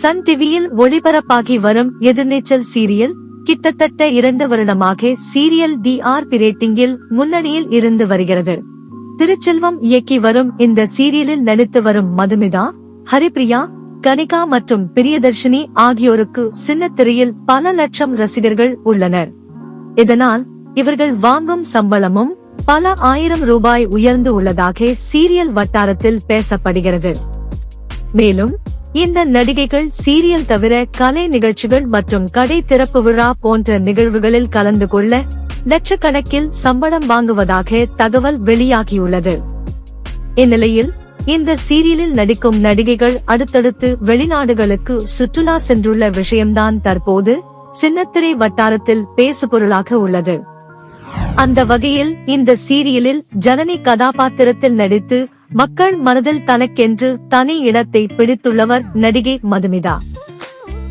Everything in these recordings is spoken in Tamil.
சன் டிவியில் ஒளிபரப்பாகி வரும் எதிர்நீச்சல் சீரியல் கிட்டத்தட்ட இரண்டு வருடமாக சீரியல் டி ஆர் ரேட்டிங்கில் முன்னணியில் இருந்து வருகிறது. திருச்செல்வம் இயக்கி வரும் இந்த சீரியலில் நடித்து வரும் மதுமிதா ஹரிப்ரியா கனிகா மற்றும் பிரியதர்ஷினி ஆகியோருக்கு சின்னத்திரையில் பல லட்சம் ரசிகர்கள் உள்ளனர். இதனால் இவர்கள் வாங்கும் சம்பளமும் பல ஆயிரம் ரூபாய் உயர்ந்து உள்ளதாக சீரியல் வட்டாரத்தில் பேசப்படுகிறது. மேலும் இந்த நடிகைகள் சீரியல் தவிர கலை நிகழ்ச்சிகள் மற்றும் கடை திறப்பு விழா போன்ற நிகழ்வுகளில் கலந்து கொள்ள லட்சக்கணக்கில் சம்பளம் வாங்குவதாக தகவல் வெளியாகியுள்ளது. இந்நிலையில் இந்த சீரியலில் நடிக்கும் நடிகைகள் அடுத்தடுத்து வெளிநாடுகளுக்கு சுற்றுலா சென்றுள்ள விஷயம்தான் தற்போது சின்னத்திரை வட்டாரத்தில் பேசுபொருளாக உள்ளது. அந்த வகையில் இந்த சீரியலில் ஜனனி கதாபாத்திரத்தில் நடித்து மக்கள் மனதில் தனக்கென்று தனி இடத்தை பிடித்துள்ளவர் நடிகை மதுமிதா.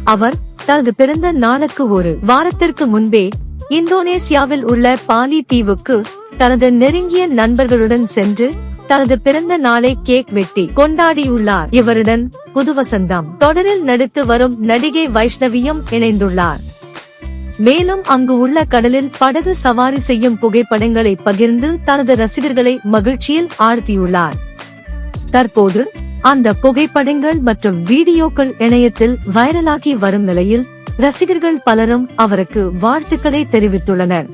அவர் தனது பிறந்த நாளுக்கு ஒரு வாரத்திற்கு முன்பே இந்தோனேசியாவில் உள்ள பாலி தீவுக்கு தனது நெருங்கிய நண்பர்களுடன் சென்று தனது பிறந்த நாளை கேக் வெட்டி கொண்டாடியுள்ளார். இவருடன் புதுவசந்தம் தொடரில் நடித்து வரும் நடிகை வைஷ்ணவியும் இணைந்துள்ளார். மேலும் அங்கு உள்ள கடலில் படகு சவாரி செய்யும் புகைப்படங்களை பகிர்ந்து தனது ரசிகர்களை மகிழ்ச்சியில் ஆழ்த்தியுள்ளார். தற்போது அந்த புகைப்படங்கள் மற்றும் வீடியோக்கள் இணையத்தில் வைரலாகி வரும் நிலையில் ரசிகர்கள் பலரும் அவருக்கு வாழ்த்துக்களை தெரிவித்துள்ளனர்.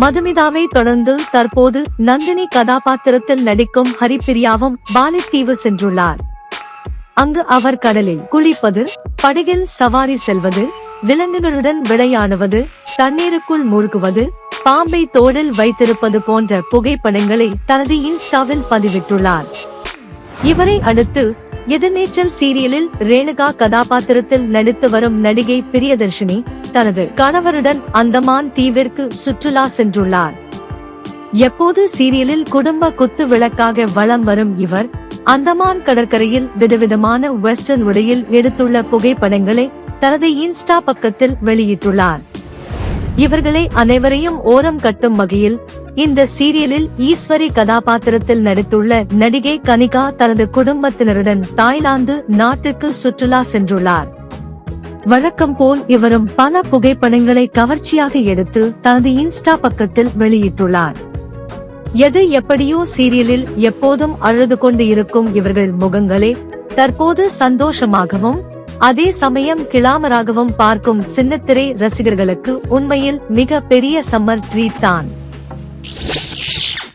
மதுமிதாவை தொடர்ந்து தற்போது நந்தினி கதாபாத்திரத்தில் நடிக்கும் ஹரிப்பிரியாவும் பாலித்தீவு சென்றுள்ளார். அங்கு அவர் கடலில் குளிப்பது படகில் சவாரி செல்வது விலங்குகளுடன் விளையாடுவது தண்ணீருக்குள் மூழ்குவது பாம்பை தோளில் வைத்திருப்பது போன்ற புகைப்படங்களை தனது இன்ஸ்டாவில் பதிவிட்டுள்ளார். இவரை அடுத்து எதிர்நீச்சல் சீரியலில் ரேணுகா கதாபாத்திரத்தில் நடித்து வரும் நடிகை பிரியதர்ஷினி தனது கணவருடன் அந்தமான் தீவிற்கு சுற்றுலா சென்றுள்ளார். எப்போது சீரியலில் குடும்ப குத்து விளக்காக வளம் வரும் இவர் அந்தமான் கடற்கரையில் விதவிதமான வெஸ்டர்ன் உடையில் எடுத்துள்ள புகைப்படங்களை தனது இன்ஸ்டா பக்கத்தில் வெளியிட்டுள்ளார். இவர்களை அனைவரையும் ஓரம் கட்டும் வகையில் இந்த சீரியலில் ஈஸ்வரி கதாபாத்திரத்தில் நடித்துள்ள நடிகை கனிகா தனது குடும்பத்தினருடன் தாய்லாந்து நாட்டுக்கு சுற்றுலா சென்றுள்ளார். வழக்கம் போல் இவரும் பல புகைப்படங்களை கவர்ச்சியாக எடுத்து தனது இன்ஸ்டா பக்கத்தில் வெளியிட்டுள்ளார். எது எப்படியோ சீரியலில் எப்போதும் அழுது கொண்டு இருக்கும் இவர்கள் முகங்களே தற்போது சந்தோஷமாகவும் அதே சமயம் கிளாமராகவும் பார்க்கும் சின்னத்திரை ரசிகர்களுக்கு உண்மையில் மிக பெரிய சம்மர் ட்ரீட் தான்.